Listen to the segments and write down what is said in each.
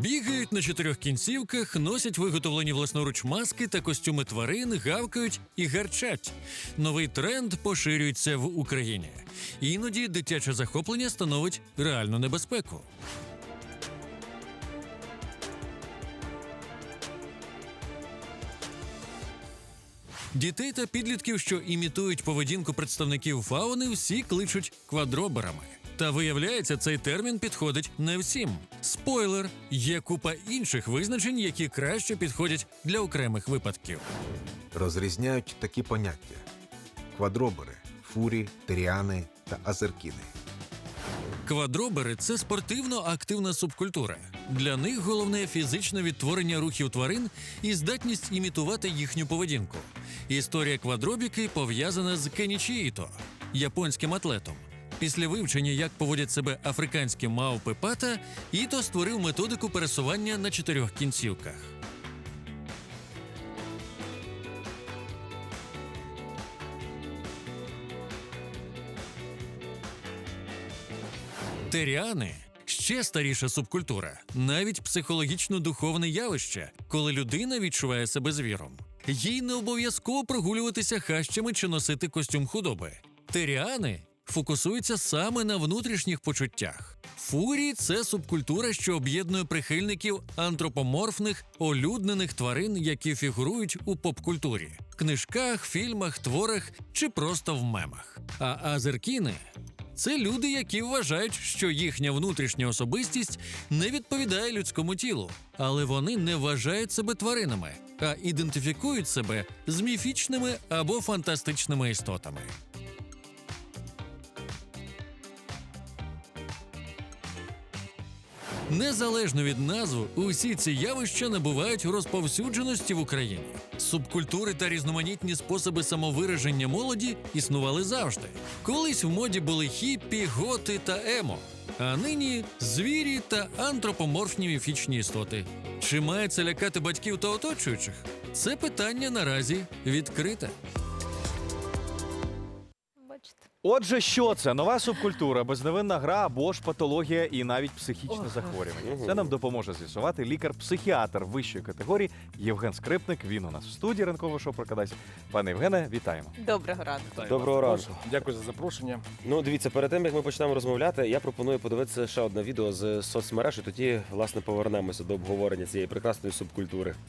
Бігають на чотирьох кінцівках, носять виготовлені власноруч маски та костюми тварин, гавкають і гарчать. Новий тренд поширюється в Україні. Іноді дитяче захоплення становить реальну небезпеку. Дітей та підлітків, що імітують поведінку представників фауни, всі кличуть квадроберами. Та виявляється, цей термін підходить не всім. Спойлер, є купа інших визначень, які краще підходять для окремих випадків. Розрізняють такі поняття: квадробери, фурі, теріани та азеркіни. Квадробери це спортивно-активна субкультура. Для них головне фізичне відтворення рухів тварин і здатність імітувати їхню поведінку. Історія квадробіки пов'язана з Кенічі Іто, японським атлетом. Після вивчення, як поводять себе африканські мавпи пата, Іто створив методику пересування на чотирьох кінцівках. Теріани ще старіша субкультура, навіть психологічно-духовне явище, коли людина відчуває себе звіром. Їй не обов'язково прогулюватися хащами чи носити костюм худоби. Теріани фокусуються саме на внутрішніх почуттях. Фурі це субкультура, що об'єднує прихильників антропоморфних, олюднених тварин, які фігурують у поп-культурі, книжках, фільмах, творах чи просто в мемах. А азеркіни це люди, які вважають, що їхня внутрішня особистість не відповідає людському тілу, але вони не вважають себе тваринами, а ідентифікують себе з міфічними або фантастичними істотами. Незалежно від назв, усі ці явища набувають розповсюдженості в Україні. Субкультури та різноманітні способи самовираження молоді існували завжди. Колись в моді були хіппі, готи та емо, а нині звірі та антропоморфні міфічні істоти. Чи має це лякати батьків та оточуючих? Це питання наразі відкрите. Отже, що це? Нова субкультура, безневинна гра або ж патологія і навіть психічне захворювання. Це нам допоможе з'ясувати лікар-психіатр вищої категорії Євген Скрипник. Він у нас в студії ранкового шоу «Прокидайся». Пане Євгене, вітаємо. Доброго ранку. Доброго ранку. Дякую за запрошення. Ну, дивіться, перед тим як ми почнемо розмовляти, я пропоную подивитися ще одне відео з соцмереж, і тоді власне повернемося до обговорення цієї прекрасної субкультури.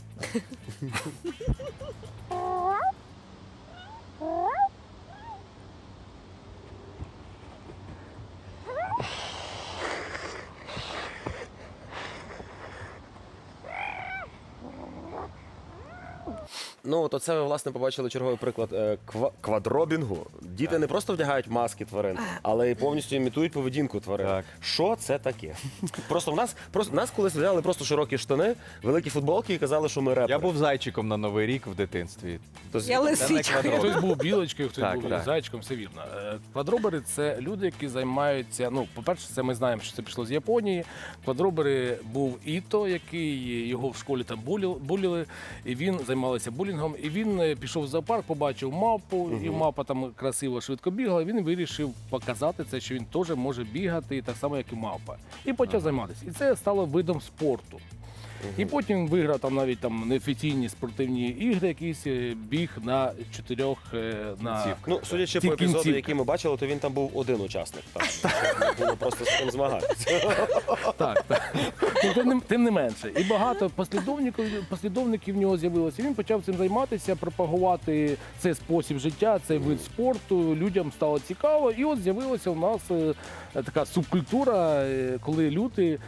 Ну, от оце ви власне побачили черговий приклад е, ква- квадробінгу. Діти не просто вдягають маски тварин, але й повністю імітують поведінку тварин. Так. Що це таке? Просто в нас просто в нас колись вдягали просто широкі штани, великі футболки і казали, що ми репери. Я був зайчиком на новий рік в дитинстві. Тож- Я квадробер. Хтось був білочкою, хтось Так, був так. зайчиком, все вірно. Е, Квадробери це люди, які займаються. Ну, по-перше, це ми знаємо, що це пішло з Японії. Квадробери був Іто, який його в школі там булі- буліли, і він займався булінгом. І він е, пішов в зоопарк, побачив мавпу, і мапа там красиво швидко бігала. Він вирішив показати це, що він теж може бігати так само, як і мавпа. І почав займатися. І це стало видом спорту. І потім виграв там навіть там неофіційні спортивні ігри, якісь е, біг на чотирьох е, на Кінцівках. Ну, судячи по епізоду, кінцівки. який ми бачили, то він там був один учасник. Так. Було просто з ким змагатися. так, так. Ну, Тим, не- тим не менше. І багато послідовників, послідовників в нього з'явилося. Він почав цим займатися, пропагувати цей спосіб життя, цей вид спорту. Людям стало цікаво. І от з'явилася у нас е, така субкультура, е, коли люди.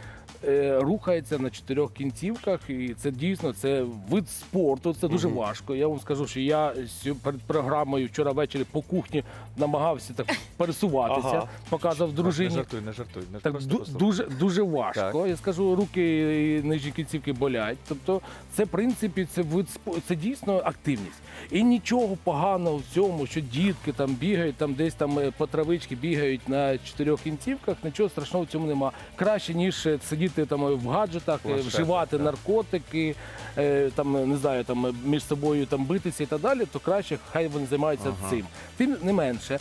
Е, Рухається на чотирьох кінцівках, і це дійсно це вид спорту. Це дуже важко. Я вам скажу, що я перед програмою вчора ввечері по кухні намагався так пересуватися, Ага. показав Не жартуй, не жартуй. Не Так просто ду- послухай. дуже дуже важко. Так. Я скажу, руки і нижні кінцівки болять. Тобто, це в принципі це вид спо- це дійсно активність. І нічого поганого в цьому, що дітки там бігають, там десь там е, по травички бігають на чотирьох кінцівках. Нічого страшного в цьому нема. Краще ніж е, сидіти там в гаджетах, е, вживати так. наркотики, е, там е, не знаю, там е, між собою там битися і так далі. То краще хай вони займаються Ага. цим. Тим не менше, е,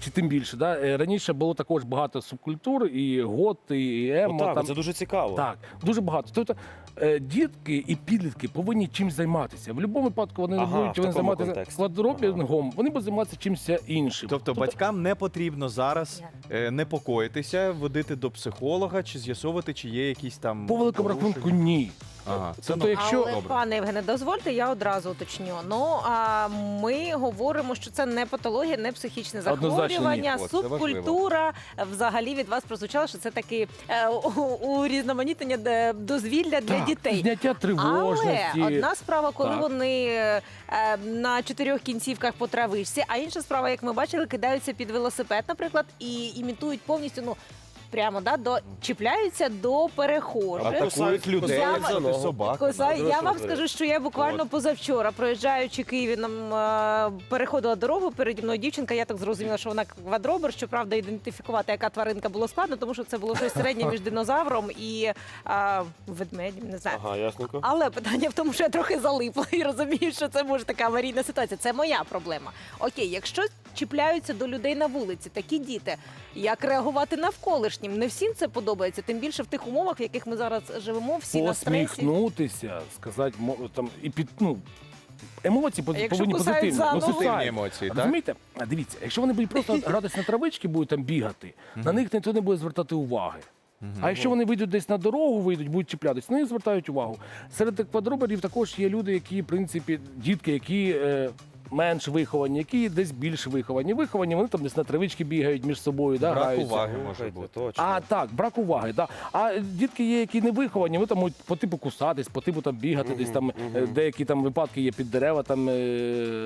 чи тим більше. Да? Е, Раніше було також багато субкультур, і гот, і емо. Отак, там, це дуже цікаво. так, дуже багато. Тобто е, дітки і підлітки повинні чимось займатися. В будь-якому випадку вони не будуть вони займатися контексті. квадробінгом, вони будуть займатися чимось іншим. Тобто батькам не потрібно зараз е, непокоїтися, водити до психолога чи з'ясовувати, чи є якісь там по великому порушення? рахунку ні. Ага, це Тобто, ну, якщо Але, Добре. пане Євгене, дозвольте, я одразу уточню. Ну а ми говоримо, що це не патологія, не психічне Однозначно ні. захворювання, це субкультура. Взагалі від вас прозвучало, що це таке е, у- урізноманітнення е, дозвілля для так, дітей. зняття тривожності. Але одна справа, коли Так. вони е, на чотирьох кінцівках по травичці, а інша справа, як ми бачили, кидаються під велосипед, наприклад, і імітують повністю ну. Прямо да до чіпляються до перехожих. атакують людей, Я як собак. Коза, я вам скажу, що я буквально позавчора, проїжджаючи Києві, нам е, переходила дорогу переді мною дівчинка. Я так зрозуміла, що вона квадробер. Щоправда, ідентифікувати, яка тваринка було складно, тому що це було щось середнє між динозавром і е, ведмедем. Не знаю. Ага, ясненько. Але питання в тому, що я трохи залипла і розумію, що це може така аварійна ситуація. Це моя проблема. Окей, якщо чіпляються до людей на вулиці, такі діти, як реагувати навколишнім? Не всім це подобається, тим більше в тих умовах, в яких ми зараз живемо, всі на стресі. посміхнутися, сказати мо- там і під ну. Емоції А якщо повинні кусають позитивні. за Ну, ногу? Позитивні емоції, так? Розумієте? А дивіться, якщо вони будуть просто гратися на травички, будуть там бігати, на них ніхто не буде звертати уваги. А якщо вони вийдуть десь на дорогу, вийдуть, будуть чіплятися, на них звертають увагу. Серед квадроберів також є люди, які, в принципі, дітки, які. Е, Менш виховані, які десь більш виховані. Виховані, вони там десь на травички бігають між собою, да, Брак граються. уваги може бути. Точно. А так, брак уваги. Да. А дітки є, які не виховані, ви там можуть по типу кусатись, по типу там бігати, десь там е, деякі там випадки є під дерева. Там е...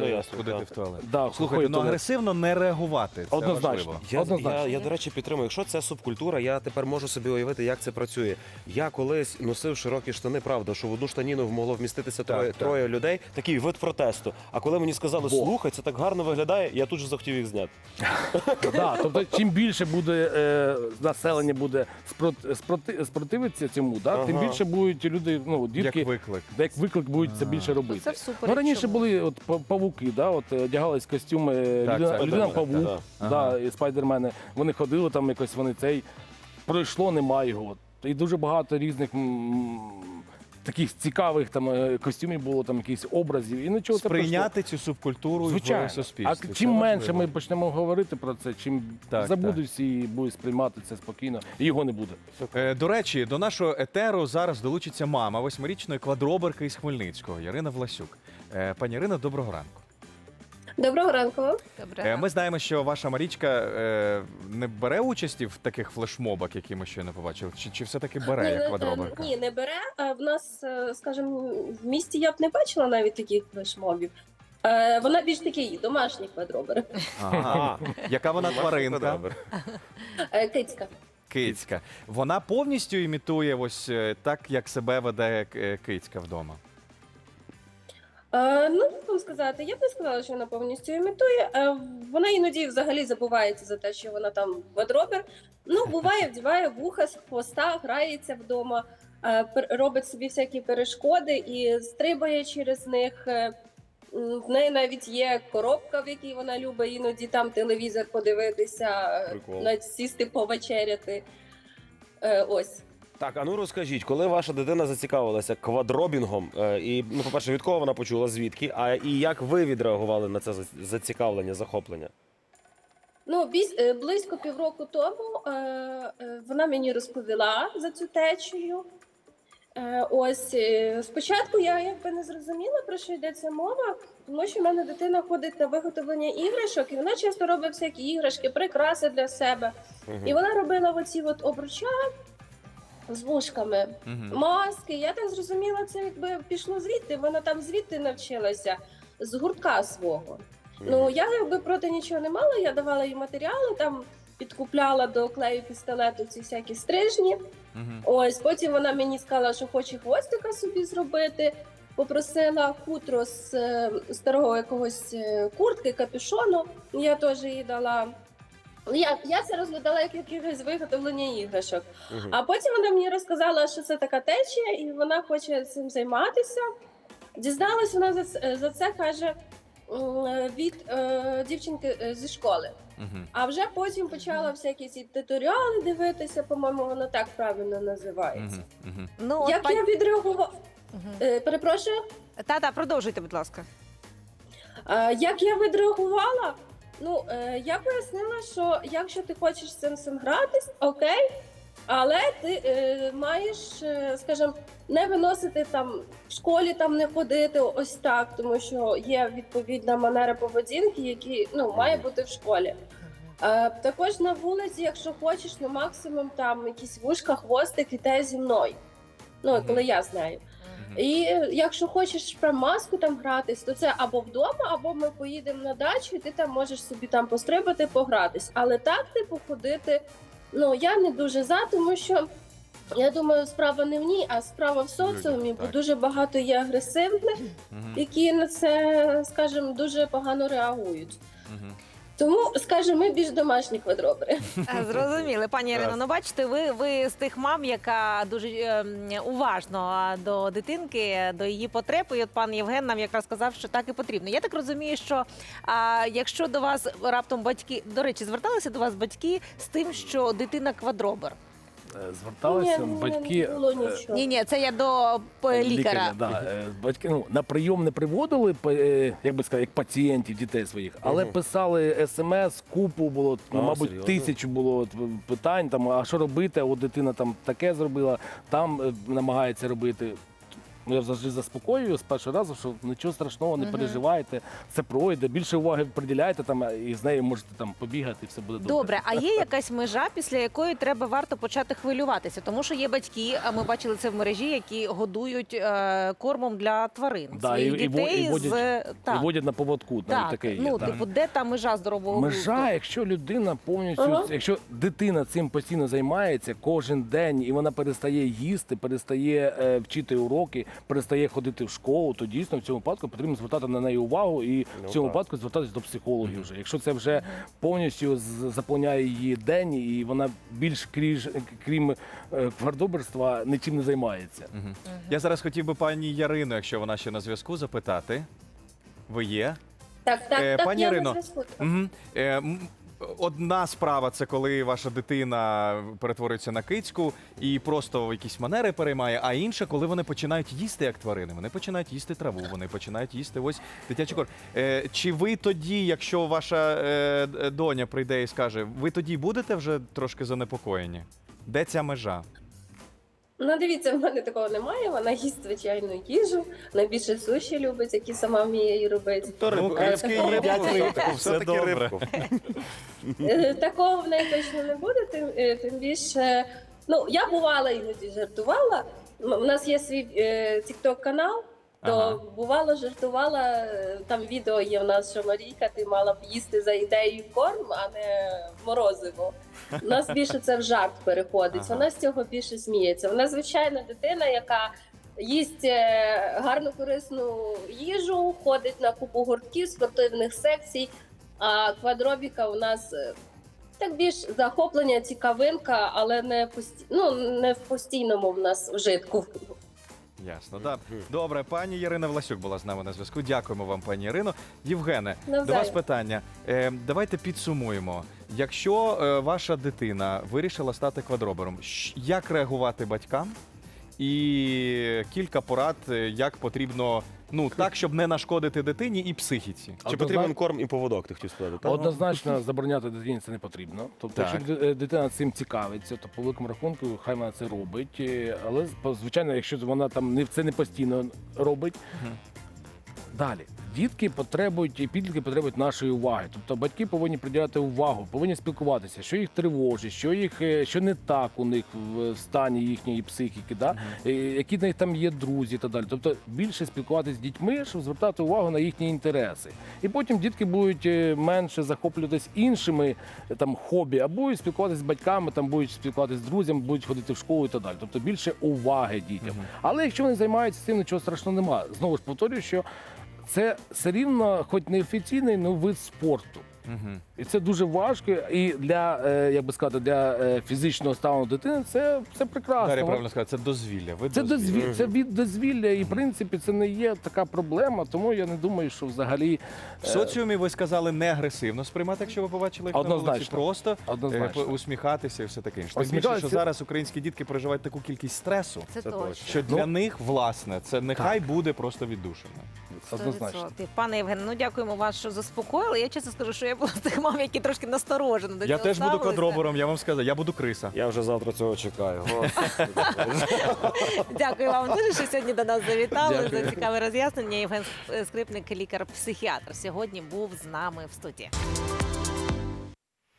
Ну, ясно. Ходити в туалет. Да, Слухайте, ну агресивно не реагувати. Це Однозначно. важливо. Я, Однозначно. я, я, до речі, підтримую. Якщо це субкультура, я тепер можу собі уявити, як це працює. Я колись носив широкі штани, правда, що в одну штаніну могло вміститися троє, так. троє людей. Такий вид протесту. А коли мені сказали, слухай, це так гарно виглядає, я тут же захотів їх зняти. Да, тобто, чим більше буде е, населення буде спроти, спроти, спротивитися цьому, да, тим Ага. більше будуть люди, ну, дітки, Як виклик. як виклик будуть це більше робити. Це всупереч Ну, раніше чому? були от па- павуки, да, от е, одягались костюми Так, людина, це людина павук, так. да, і спайдермени. Вони ходили там якось, вони цей пройшло, немає його. І дуже багато різних. м, Таких цікавих там е, костюмів було, там якісь образів, і нічого. Сприйняти цю субкультуру Звичайно. в суспільстві. А чим менше ми почнемо говорити про це, чим Так, забудуть всі і будуть сприймати це спокійно, і його не буде. Е, До речі, до нашого етеру зараз долучиться мама восьмирічної квадроберки із Хмельницького Ярина Власюк. Е, Пані Ірина, доброго ранку. Доброго ранку. Добре. Е, Ми знаємо, що ваша Марічка е, не бере участі в таких флешмобах, які ми щойно побачили, чи, чи все-таки бере Ні, як не- квадроберка? Ні, не бере. А в нас, е, скажімо, в місті я б не бачила навіть таких флешмобів. Е, Вона більш такий домашній квадробер. Ага. Яка вона тваринка? Е, Кицька. Кицька. Вона повністю імітує ось е, так, як себе веде е, кицька вдома. Е, Ну, як вам сказати, я б не сказала, що вона повністю імітує. Е, Вона іноді взагалі забувається за те, що вона там квадробер. Ну, буває, вдіває вуха з хвоста, грається вдома, е, пер- робить собі всякі перешкоди і стрибає через них. Е, м, В неї навіть є коробка, в якій вона любить іноді там телевізор подивитися, е, Прикол. навіть сісти повечеряти. Е, Ось. Так, а ну розкажіть, коли ваша дитина зацікавилася квадробінгом, е, і ну, по-перше, від кого вона почула, звідки? А і як ви відреагували на це за- зацікавлення, захоплення? Ну, біз- е, близько півроку тому е, е, вона мені розповіла за цю течію. Е, ось е, спочатку я якби не зрозуміла, про що йдеться мова, тому що в мене дитина ходить на виготовлення іграшок, і вона часто робить всякі іграшки, прикраси для себе. Мгм. І вона робила оці от обруча з вушками, маски. Я так зрозуміла, це якби пішло звідти. Вона там звідти навчилася з гуртка свого. Ну я якби проти нічого не мала. Я давала їй матеріали, там підкупляла до клею пістолету ці всякі стрижні. Мгм. Ось потім вона мені сказала, що хоче хвостика собі зробити. Попросила хутро з е, старого якогось е, куртки, капюшону. Я теж їй дала. Я, я це розглядала як якесь виготовлення іграшок. Мгм. А потім вона мені розказала, що це така течія, і вона хоче цим займатися. Дізналась вона за, ц- за це, каже: м, від е, дівчинки е, зі школи. Угу. А вже потім почала всякі ці туторіали дивитися, по-моєму, воно так правильно називається. Угу. Угу. Ну, от Як пані- я відреагувала, Мгм. е, перепрошую, Та-та, продовжуйте, будь ласка. Е, Як я відреагувала? Ну, е, я пояснила, що якщо ти хочеш з цим цим гратись, окей, але ти е, маєш, е, скажімо, не виносити там в школі там не ходити ось так, тому що є відповідна манера поведінки, які ну має бути в школі. Е, також на вулиці, якщо хочеш, ну максимум там якісь вушка, хвостик, іде зі мною. Ну, коли я з нею. І е, якщо хочеш про маску там гратись, то це або вдома, або ми поїдемо на дачу, і ти там можеш собі там пострибати, погратись. Але так, типу, ходити, ну я не дуже за, тому що я думаю, справа не в ній, а справа в соціумі, бо дуже багато є агресивних, які на це, скажімо, дуже погано реагують. Тому, скажімо, ми більш домашні квадробери. Е, Зрозуміли, пані Ірино. Ну бачите, ви, ви з тих мам, яка дуже е, уважно до дитинки, до її потреб. І от пан Євген нам якраз сказав, що так і потрібно. Я так розумію, що а, якщо до вас раптом батьки, до речі, зверталися до вас батьки з тим, що дитина квадробер. Е, Зверталися Ні, батьки. не було е, нічого. Ні, ні, це я до е, лікаря. Да. Е, Батьки ну, на прийом не приводили, е, як би сказати, як пацієнтів, дітей своїх, але Мгм. писали смс, купу було, ну, А, мабуть, серйозно? тисячу було от, питань. Там, а що робити? От дитина там таке зробила, там е, намагається робити. Ну, я завжди заспокоюю з першого разу, що нічого страшного, не переживайте, це пройде. Більше уваги приділяйте там і з нею можете там побігати, і все буде добре. Добре, а є якась межа, після якої треба варто почати хвилюватися? Тому що є батьки, а ми бачили це в мережі, які годують е, кормом для тварин. Да, своїх і- і во- і водять- з так, І водять на поводку, навіть так, таке є. ну так. типу, де та межа здорового Межа, глузду? якщо людина повністю, Ага. якщо дитина цим постійно займається кожен день, і вона перестає їсти, перестає е, вчити уроки, перестає ходити в школу, то дійсно в цьому випадку потрібно звертати на неї увагу і Ну, в цьому так. випадку звертатись до психологів. Вже якщо це вже повністю заповняє її день, і вона більш кріж, крім е, квардоберства, нічим не займається. Угу. Я зараз хотів би пані Ярину, якщо вона ще на зв'язку, запитати. Ви є? Так, так, Е, так, пані я Ірино, на зв'язку. Угу. Е, одна справа це коли ваша дитина перетворюється на кицьку і просто якісь манери переймає, а інша, коли вони починають їсти як тварини. Вони починають їсти траву, вони починають їсти ось дитячий корм. Е, чи ви тоді, якщо ваша е, доня прийде і скаже, ви тоді будете вже трошки занепокоєні? Де ця межа? Ну, дивіться, в мене такого немає. Вона їсть звичайну їжу. Найбільше суші любить, які сама вміє її робити. То Ну, риб- кицьки рибку, їдять рибку, рибку, все все-таки добре. рибку. Е, Такого в неї точно не буде. Тим, е, тим більше, ну я бувала іноді жартувала. М- У нас є свій тікток канал. То Ага. бувало, жартувала там відео є в нас, що Марійка, ти мала б їсти за ідеєю корм, а не морозиво. У нас більше це в жарт переходить. Ага. Вона з цього більше сміється. Вона звичайна дитина, яка їсть е, гарну корисну їжу, ходить на купу гуртків, спортивних секцій. А квадробіка у нас е, так більш захоплення, цікавинка, але не пості... ну, не в постійному в нас вжитку. Ясно, так. Добре, пані Ярина Власюк була з нами на зв'язку. Дякуємо вам, пані Ірино. Євгене, до вас питання. Е, давайте підсумуємо. Якщо е, ваша дитина вирішила стати квадробером, щ- як реагувати батькам? І кілька порад, е, як потрібно, ну так, щоб не нашкодити дитині і психіці. Чи потрібен корм і поводок, ти хотів сказати? так? Однозначно забороняти дитині це не потрібно. Тобто, Так. якщо ди- дитина цим цікавиться, то по великому рахунку хай вона це робить. Е, Але по- звичайно, якщо вона там не це не постійно робить. Далі дітки потребують і підлітки потребують нашої уваги. Тобто батьки повинні приділяти увагу, повинні спілкуватися, що їх тривожить, що їх е, що не так у них в стані їхньої психіки, да? Які в них там є друзі і так далі. Тобто більше спілкуватися з дітьми, щоб звертати увагу на їхні інтереси. І потім дітки будуть е, менше захоплюватись іншими е, там хобі, а будуть спілкуватися з батьками, там будуть спілкуватися з друзями, будуть ходити в школу і так далі. Тобто більше уваги дітям. Але якщо вони займаються цим, нічого страшного немає. Знову ж повторюю, що це все рівно, хоч не офіційний, але вид спорту. Мгм. І це дуже важко. І для, е, як би сказати, для е, фізичного стану дитини це, це прекрасно. Дар'я правильно сказати, це дозвілля. Ви Це дозвілля, це від дозвілля, і в принципі це не є така проблема, тому я не думаю, що взагалі В соціумі ви сказали не агресивно сприймати, якщо ви побачили їх на вулиці, просто Однозначно. е, усміхатися і все таке інше. Тим більше, що зараз українські дітки переживають таку кількість стресу, Це, Це точно. що для Ну, них, власне, це нехай буде просто віддушено. однозначно. Пане Євгене, ну дякуємо вас, що заспокоїли. Я чесно скажу, що я була з тих мам, які трошки насторожено до Я цього теж буду ставилися. квадробором, я вам сказав, я буду криса. Я вже завтра цього чекаю. Дякую вам дуже, що сьогодні до нас завітали Дякую. за цікаве роз'яснення. Євген Скрипник, лікар-психіатр, сьогодні був з нами в студії.